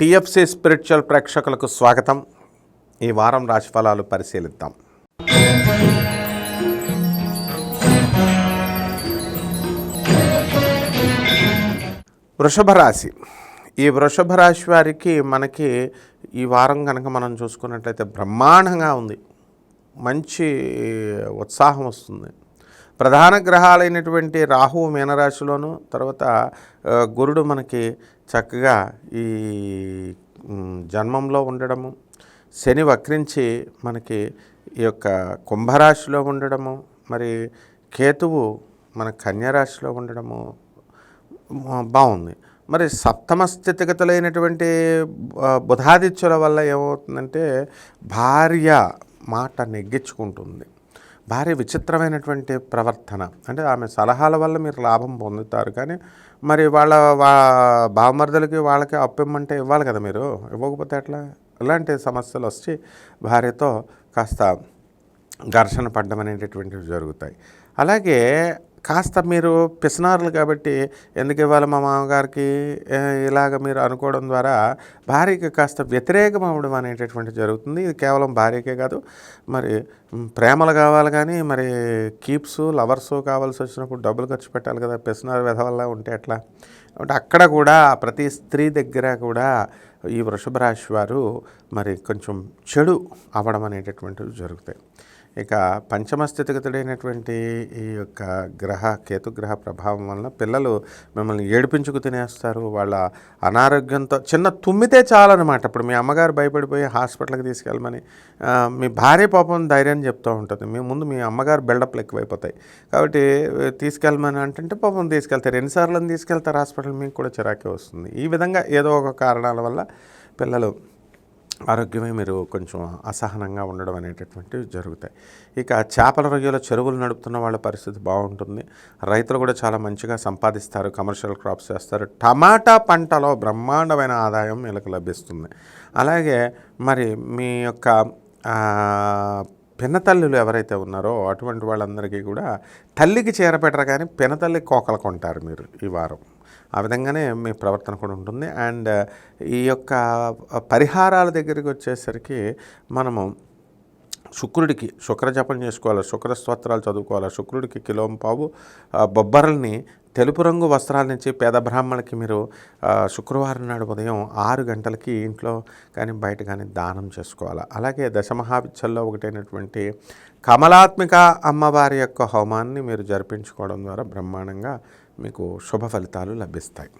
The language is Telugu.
టిఎఫ్సి స్పిరిచువల్ ప్రేక్షకులకు స్వాగతం. ఈ వారం రాశిఫలాలు పరిశీలిద్దాం. వృషభ రాశి. ఈ వృషభ రాశి వారికి మనకి ఈ వారం కనుక మనం చూసుకున్నట్లయితే బ్రహ్మాండంగా ఉంది. మంచి ఉత్సాహం వస్తుంది. ప్రధాన గ్రహాలైనటువంటి రాహువు మీనరాశిలోను తర్వాత గురుడు మనకి చక్కగా ఈ జన్మంలో ఉండడము శని వక్రించి మనకి ఈ యొక్క కుంభరాశిలో ఉండడము మరి కేతువు మన కన్యరాశిలో ఉండడము బాగుంది. మరి సప్తమ స్థితిగతులైనటువంటి బుధాదిత్యుల వల్ల ఏమవుతుందంటే భార్య మాట నెగ్గించుకుంటుంది. భార్య విచిత్రమైనటువంటి ప్రవర్తన. అంటే ఆమె సలహాల వల్ల మీరు లాభం పొందుతారు. కానీ మరి వాళ్ళ వా బావమరుదులకి వాళ్ళకి అప్పిమ్మంటే ఇవ్వాలి కదా మీరు? ఇవ్వకపోతే ఎట్లా? ఇలాంటి సమస్యలు వచ్చి భార్యతో కాస్త ఘర్షణ పడ్డం అనేటటువంటివి జరుగుతాయి. అలాగే కాస్త మీరు పిసనారులు కాబట్టి ఎందుకు ఇవ్వాలి మా మామగారికి? ఇలాగ మీరు అనుకోవడం ద్వారా భార్యకి కాస్త వ్యతిరేకం అవ్వడం అనేటటువంటి జరుగుతుంది. ఇది కేవలం భార్యకే కాదు. మరి ప్రేమలు కావాలి కానీ మరి కీప్స్ లవర్స్ కావాల్సి వచ్చినప్పుడు డబ్బులు ఖర్చు పెట్టాలి కదా. పిసనారు వెధవల్లా ఉంటే ఎట్లా? అంటే అక్కడ కూడా ప్రతి స్త్రీ దగ్గర కూడా ఈ వృషభ రాశి వారు మరి కొంచెం చెడు అవ్వడం అనేటటువంటివి జరుగుతాయి. ఇక పంచమ స్థితిగతుడైనటువంటి ఈ యొక్క గ్రహ కేతుగ్రహ ప్రభావం వలన పిల్లలు మిమ్మల్ని ఏడిపించుకు తినేస్తారు. వాళ్ళ అనారోగ్యంతో చిన్న తుమ్మితే చాలన్నమాట. ఇప్పుడు మీ అమ్మగారు భయపడిపోయి హాస్పిటల్కి తీసుకెళ్ళమని మీ భార్య పాపం ధైర్యం చెప్తూ ఉంటుంది. మీ ముందు మీ అమ్మగారు బిల్డప్లు ఎక్కువైపోతాయి. కాబట్టి తీసుకెళ్ళమని అంటే పాపం తీసుకెళ్తారు. ఎన్నిసార్లు తీసుకెళ్తారు హాస్పిటల్ మీకు కూడా చిరాకే వస్తుంది. ఈ విధంగా ఏదో ఒక కారణాల వల్ల పిల్లలు ఆరోగ్యమే మీరు కొంచెం అసహనంగా ఉండడం అనేటటువంటివి జరుగుతాయి. ఇక చేపల రొయ్యల చెరువులు నడుపుతున్న వాళ్ళ పరిస్థితి బాగుంటుంది. రైతులు కూడా చాలా మంచిగా సంపాదిస్తారు కమర్షియల్ క్రాప్స్ చేస్తారు. టమాటా పంటలో బ్రహ్మాండమైన ఆదాయం వీళ్ళకి లభిస్తుంది. అలాగే మరి మీ యొక్క పినతల్లులు ఎవరైతే ఉన్నారో అటువంటి వాళ్ళందరికీ కూడా తల్లికి చేరపెట్టరు కానీ పినతల్లి కోకలు కొంటారు మీరు ఈ వారం. ఆ విధంగానే మీ ప్రవర్తన కూడా ఉంటుంది. అండ్ ఈ యొక్క పరిహారాల దగ్గరికి వచ్చేసరికి మనము శుక్రుడికి శుక్ర జపం చేసుకోవాలి శుక్ర స్తోత్రాలు చదువుకోవాలి శుక్రుడికి కిలోం పావు బొబ్బరల్ని తెలుపు రంగు వస్త్రాల నుంచి పేద బ్రాహ్మణులకి మీరు శుక్రవారం నాడు ఉదయం ఆరు గంటలకి ఇంట్లో కానీ బయట కానీ దానం చేసుకోవాలి? అలాగే దశమహావిద్యల్లో ఒకటైనటువంటి కమలాత్మిక అమ్మవారి యొక్క హోమాన్ని మీరు జరిపించుకోవడం ద్వారా బ్రహ్మాండంగా మీకు శుభ ఫలితాలు లభిస్తాయి.